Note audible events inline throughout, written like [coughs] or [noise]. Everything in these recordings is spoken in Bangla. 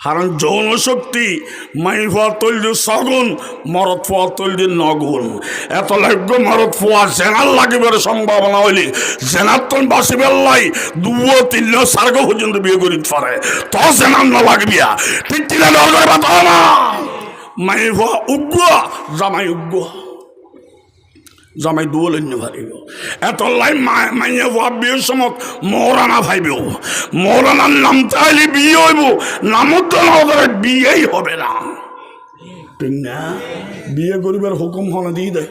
কারণ যৌন শক্তি মাই ফোয়া তৈরি সগুন মরদ ফোয়া তৈরি নগুন এত লাগ্য মরদ ফোয়া জেনার লাগিবার সম্ভাবনা হইলি জেনার তো বাসিবার লাই দুও তিন সার্গ পর্যন্ত বিয়ে করি পারে। তো জেনার না লাগবিয়া ঠিক বাতা না। মাই ফোয়া উগ্র, জামাই উগ্র। জামাই দুয়লেন ভাবিব। এত মাইয়ে হওয়া বিয়ের সময় মৌরানা ভাইব মৌরানার নাম চাইলে বিয়ে হইব। নামত নজরে বিয়েই হবে না। ঠিক না? বিয়ে করিবার হুকুম হনে দিয়ে দেয়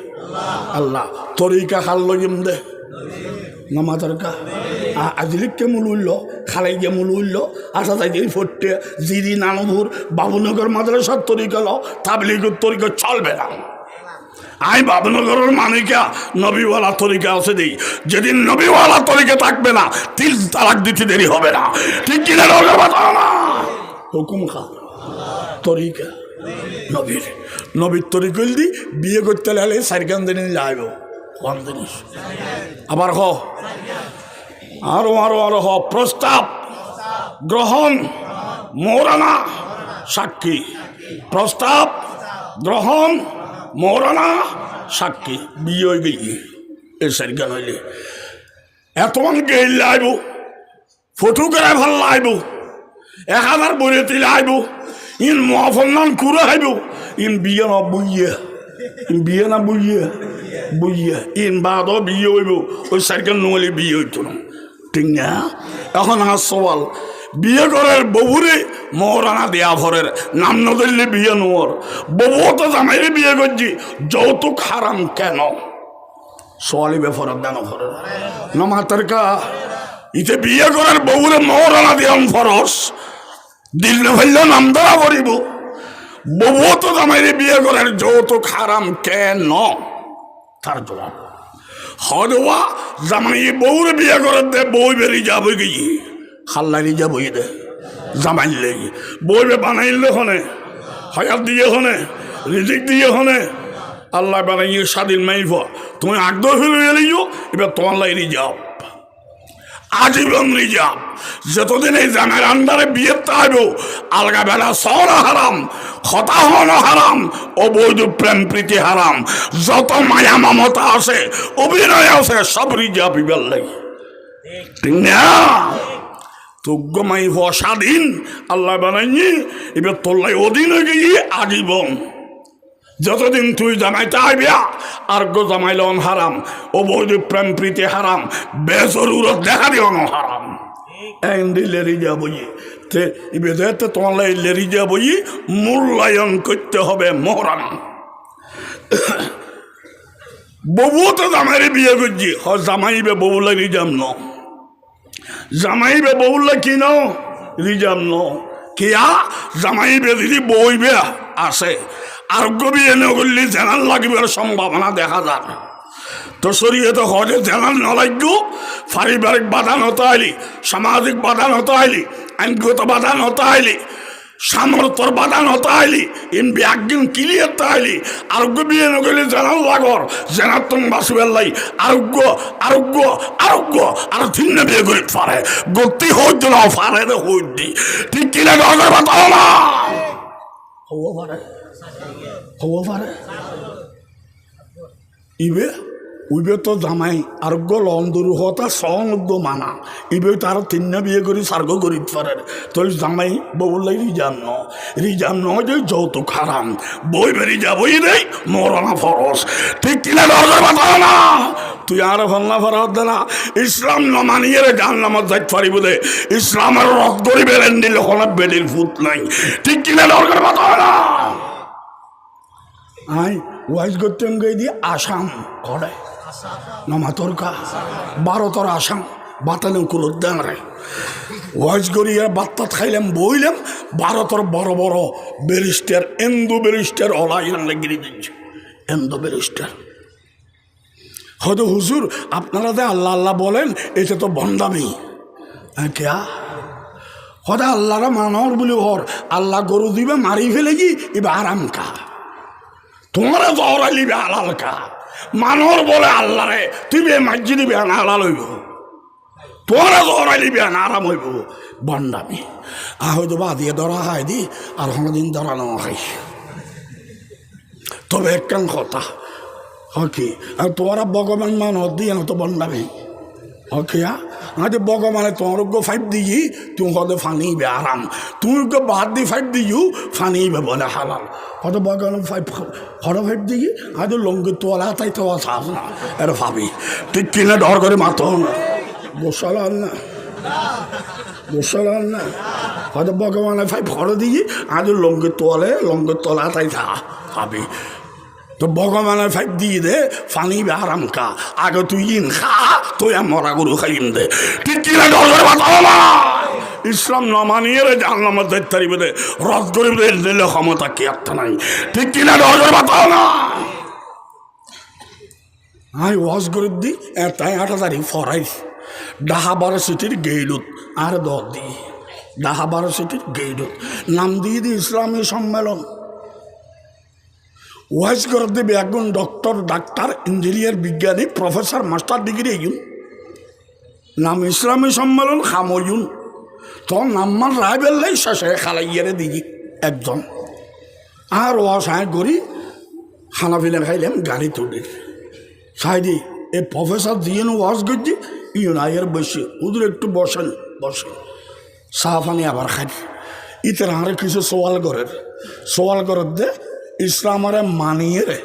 আল্লাহ, তরিকা খাল লইম দে। নামাজের কা। আজিলি কেমন উঠল খালাই কেমন উঠল আসা যাই দিয়ে ফটে জিরি নানভুর বাবুনগর মাদ্রাসার তরিকা ল তাবলিগের তরিকা চলবে না। আই বাবনগরের মানিকা নবীওয়ালা তরিকা আছে দেই। যেদিন নবীওয়ালা তরিকা থাকবে না, তিল তালাক দিতে দেরি হবে না। ঠিক কিনা না হুকুম খা। তরিকা। নবীর। নবীর তরিকল দি, বিয়ে করতে লাগলে সারিকান দিন যাইব। কোন জিনিস? আবার হ। আরও আরও আরও হ। প্রস্তাব। গ্রহণ। মৌরানা সাক্ষী। প্রস্তাব। গ্রহণ। মৌরানা সাক্ষী, বিয়ে হয়ে গিয়ে এ সারিকান হইলে। এত মানুষকে লাইব ফটোগ্রাফার লাইব এক হাজার বইতে লাইব ইন মহাফন্নান কুড়ে হাইব ইন বিয়ে না বুইয়ে, ইন বিয়ে না বুইয়ে বুইয়ে, ইন বাদও বিয়ে হইব, ওই সাইকেল নহলে বিয়ে হইতো না। ঠিক না? এখন আমার সওয়াল বিয়ে করার ববুরে মহারানা দেয়া ভরের নাম নদলে বিয়ে নোর ববু তো জামাইরে বিয়ে করছি, যৌতুক হারাম কেন? সোয়ালি ব্যাপার দেন ভরের নমাতার কা, ইতে বিয়ে করার বউরে মহারানা দিয়াম ফরস। দিল ভাইলে নাম ধরা করিব বউ তো জামাইরে বিয়ে করার যৌতুক হারাম কেন? তার জবাব। হদওয়া জামাই বউরে বিয়ে করার দে বই বেরিয়ে যাবে গিয়ে খাল্লারি যাবই দে জামাই লেগে। বই বে বানাইলে হনে, হয়াত দিয়ে হনে রিজিক দিয়ে হনে। আল্লাহ বানাইয়ে স্বাধীন মাইফ। তুমি আগ্রহ ফেলে গেলেও এবার তোমার লাইরি যাও আজীবন রিজার্ভ যতদিন এই জামের আন্ডারে বিয়ে তাইব, আলগা বেলা সর হারাম হতা হন হারাম অবৈধ প্রেম প্রীতি হারাম যত মায়া মমতা আছে, অভিনয় আছে, সব রিজার্ভ ইবার লাগে। ঠিক না? তুগ্য মাই হওয়া স্বাধীন। আল্লাহ বানাইনি এবার তোল্লাই অধীন গিয়ে আজীবন যতদিন তুই জামাইতে আইবিয়া আর গো জামাইলন হারাম অবৈধ প্রেম প্রীতি হারাম, বেজরুরত দেখা দিও হারাম। এন্দি লেরি যাবই তে ইবেদাতে তোমার লাই লেরি যাবই মূল্যায়ন করতে হবে মোহরাম। [coughs] ববু তো জামাইরে বিয়ে করছি, হ জামাইবে ববুলা রিজাম ন জামাইবে ববুলা কি ন রিজাম ন। কিয়া? জামাইবে যদি বইবে আছে আরোগ্য বিয়ে নগরলি জেনাল লাগবে সম্ভাবনা দেখা যায় তো শরীয়তে হজে জেনাল নলাগ্য পারিবারিক বাধা হতে আইলি, সামাজিক বাধান হতে আইলি, আইনগত বাধান হতে আইলি। সামর্থ্যর বাধা হতে আইলি, ইন একদিন ক্লিয়ার আইলি। আরোগ্য বিয়ে নগরলি জেনাল লাগর জেনার তুমি বাসিবার লাই। আরোগ্য আরোগ্য আরোগ্য, আর ভিন্ন বিয়ে করে পারে গতি হইত না পারে রে হইতি ঠিক কিনা গগর বাতাও না। হব পারে হব পারে ইবে উইবে তো জামাই আর গলন্দরু হতা সনদ্দ মানা ইবে তার তিন বিয়ে করি সার্গ করি পারে তুই জামাই, বউলাই রিজান ন রিজান নয় যে যৌতুক হারাম। বই বেরি যাবই রে, মরনা ফরস। ঠিক কিনা দরকার বাতাও না? তুই আর ভাল্লা ফরাত দে না। ইসলাম ন মানিয়ে রে জান নামাজ যাই পারিব দে ইসলামের রক্ত করি বেলেন দিলে, কোনো বেদির ফুট নাই। ঠিক কিনা দরকার বাতাও না? আই ওয়াইজ করতেন গই দিয়ে আসাম করে নমাতর কা বারোতর আসাম বাতালে কুলোর দেন রে। ওয়াইজ করিয়া বাত্তাত খাইলাম, বইলাম ভারতের বড় বড় ব্যারিস্টার এন্দু ব্যারিস্টার অলাইন লেগিয়ে দিচ্ছে এন্দু ব্যারিস্টার হয়তো হুজুর, আপনারা যে আল্লাহ আল্লাহ বলেন, এটা তো বন্দামি। হ্যাঁ কেয়া হয়তো আল্লাহরা মানর বলি হর, আল্লাহ গরু দিবে, মারি ফেলে কি এবার আরাম কা। তোমারা জহরা লিবে হালাল কা। মানর বলে আল্লাহ রে, তুই বে মাজি আনা হালাল হইব। তোরা ধরাই নিবি না আরাম হইব। বন্ডামি আ হয়তো বা দিয়ে ধরা হয় দি, আর কোনোদিন ধরানো হয়। তবে একখান কথা, হকি, আর তোরা ভগবান মান দিয়ে তো বন্ডামি হকি ভগবানে তোমার গো ফাইভ দিই তুমি হতে ফানিবে আরাম তুমি গো বাদ দি ফাইভ দিও ফানিবে বলে হালাল। হয়তো ভগবান ফাইভ হঠাৎ ফাইভ দিই আজ লঙ্গি তোলা, তাই তো আসাস না এটা ভাবি। তুই কিনে ডর করে মাতো না। গোসাল না। গোসাল না। হয়তো ভগবানে ফাইভ ফটো দিই আজ লঙ্গি তোলে, লঙ্গি তোলা, তাই থা ভাবি। তো ভগবানের ফাইভ দিয়ে দে, ফানি আরাম কা আগে তুই ইন খা, তুই মরা গরু খাইম দে। ঠিক না ইসলাম না মানিয়ে রে জানলাম দায়িত্বারি বেদে রদ করে দিলে ক্ষমতা কি একটা নাই। ঠিক কিনা ডর বাঁচাও না আই ওয়াজ করে দি তাই আটা তারিখ ফরাই। ডাহা বারো সিটির গেইলুত, আর দর দি। ডাহা বারো সিটির গেইলুত। নাম দিয়ে দি ইসলামী সম্মেলন। ওয়াইজ করে দেবে একজন ডক্টর, ডাক্তার, ইঞ্জিনিয়ার, বিজ্ঞানী, প্রফেসর, মাস্টার ডিগ্রি এইন নাম ইসলামী সম্মেলন খাময়ুন। তো নাম্মার রায় বেললেই শেষে খালাইয়ারে দিই একজন। আর ও সায় করি খানা পিনা খাইলাম গাড়ি তুলি সাইডি এ প্রফেসর দিয়ে ওয়াজ করছি ইউনাইয়ের বসে। ওদের একটু বসেন বসে চা পানি আবার খাই। ইতার আরে কিছু সোয়াল করের সোয়াল করার দে ইসলামরে মানিয়ে রে।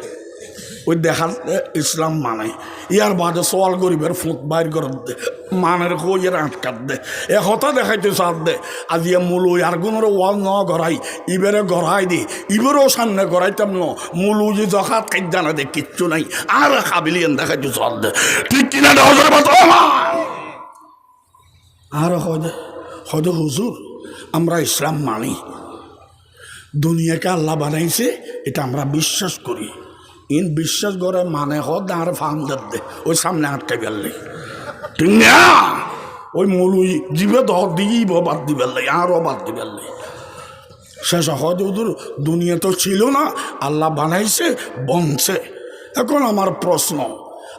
ওই দেখার ইসলাম মানে। ইয়ার বাদে সোয়াল গরিবের ফুট বাইর করার দে। মানের কইয়ের আটকাত দে। এ হতা দেখাইতে সার দে। আজি মূল আর গুণের ওয়াল ন গড়াই, ইবেরে গড়াই দি। ইবেরও সামনে গড়াইতাম ন। মূলু যে জখাত কাজ না দে, কিচ্ছু নাই। আর কাবিলিয়ান দেখাইতে সার দে। ঠিক কিনা না আর হজে হজে হুজুর, আমরা ইসলাম মানি। দুনিয়াকে আল্লাহ বানাইছে, এটা আমরা বিশ্বাস করি। ইন বিশ্বাস করে মানে হদ আর ফান্দার দে, ওই সামনে আটকে গেলে। ঠিক না? ওই মূল জীবে দর দিয়েই বাদ দিবে আরও বাদ দিবে শেষ হজ হুজুর, দুনিয়া তো ছিল না, আল্লাহ বানাইছে, বনছে। এখন আমার প্রশ্ন,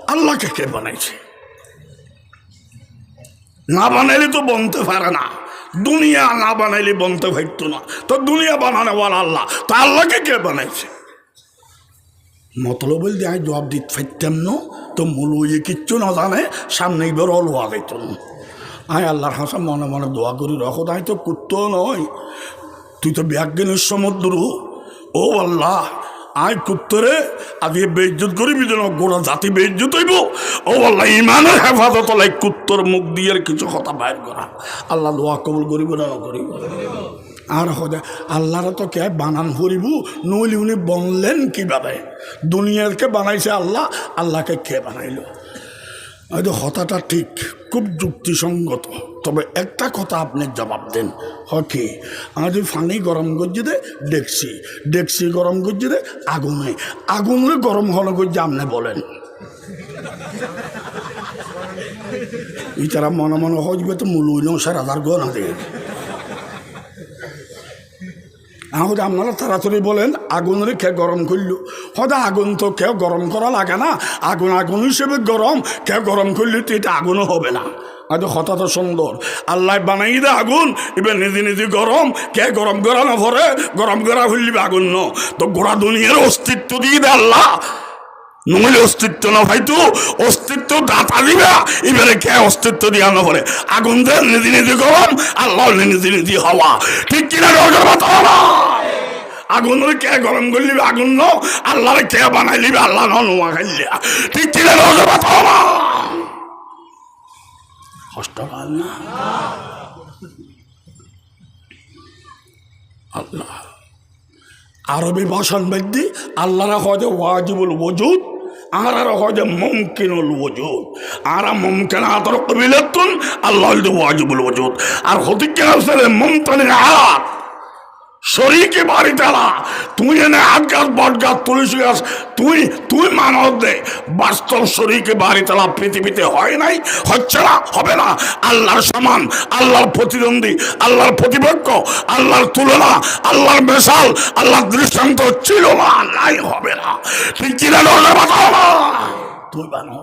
আল্লাহকে কে বানাইছে? না বানাইলে তো বনতে পারে না। দুনিয়া না বানাইলে বনতে ভাইত না। তো দুনিয়া বানানো বল আল্লাহ, তা আল্লাহকে কে বানাইছে? মতলব বলতে আমি জবাব দিতে পারতাম না, তো মূল ইয়ে কিচ্ছু না জানে, সামনে এবার অলওয়া যাইত আয় আল্লাহর হাসা, মনে মনে দোয়া করি, রখ, তাই তো কুত্তো নয়। তুই তো ব্যাজ্ঞানের সমুদ্র ও আল্লাহ আয় কুত্তরে আজ বেইজ্জত করিবি যেন গোড়া জাতি বেইজ্জত হইব। ও আল্লাহ, ইমানের হেফাজত লাই কুত্তর মুখ দিয়ে কিছু কথা বাইর করা। আল্লাহ দোয়া কবুল করিব না করিব। আর হদে, আল্লাহর তো কে বানান করিব? নইলে উনি বনলেন কীভাবে? দুনিয়াকে বানাইছে আল্লাহ, আল্লাহকে কে বানাইল? হয়তো হতাটা ঠিক, খুব যুক্তিসঙ্গত। তবে একটা কথা আপনি জবাব দেন। হকি আজ ফানি গরম করছি দে ডেকসি ডেকসি গরম করছি দে আগুনে আগুনে গরম হলো করছি আপনি বলেন। ইতারা মনে মনে হজবে তো মূল উইন সার আধার গনা দিয়ে। আমাকে আপনারা তাড়াতাড়ি বলেন আগুনের কে গরম করল। হদা আগুন তো কেউ গরম করা লাগে না। আগুন আগুন হিসেবে গরম, কেউ গরম করলে তো এটা আগুনও হবে না। হয়তো হঠাৎ সুন্দর। আল্লাহ বানাই দে আগুন, এবার নিজে নিজে গরম। কে গরম করা না ভরে, গরম করা হইলিবে আগুন ন। তো গোড়া দুনিয়ার অস্তিত্ব দিয়ে দে আল্লাহ। নইলে অস্তিত্ব না ভাইতো অস্তিত্ব দাতা দিবা। এবারে কে অস্তিত্ব দিয়া না বলে আগুন দেন নিজে নিজে গরম, আল্লাহ নিজে নিজে হওয়া। ঠিক কিনা রোজের কথা না আগুন কে গরম করলিবে আগুন ন, আল্লাহর কে বানাই লিবে আল্লাহ ন নোয়া খাইলে। ঠিক কিনা রোজের কথা না কষ্ট পাল না? আল্লাহ। আরবি ভাষণ ব্যক্তি আল্লাহরা হয়তো ওয়াজিবুল ওজুদ আর আর হয়তো মুমকিনুল ওজুদ। আর মুমকিন আতর কবিলাতুন আল্লাহ ওয়াজিবুল ওজুদ। আর হতিকে আসলে মুমতানি হাত শরীরকে বাড়ি তালা তুই এনে আট গাছ, বট গাছ, তুলসী গাছ, তুই তুই মানব দে। বাস্তব শরীরকে বাড়ি তালা পৃথিবীতে হয় নাই, হচ্ছে না, হবে না। আল্লাহর সমান, আল্লাহর প্রতিদ্বন্দ্বী, আল্লাহর প্রতিপক্ষ, আল্লাহর তুলনা, আল্লাহর মেশাল, আল্লাহর দৃষ্টান্ত ছিল না, নাই, হবে না। তুই কিনা তুই বানো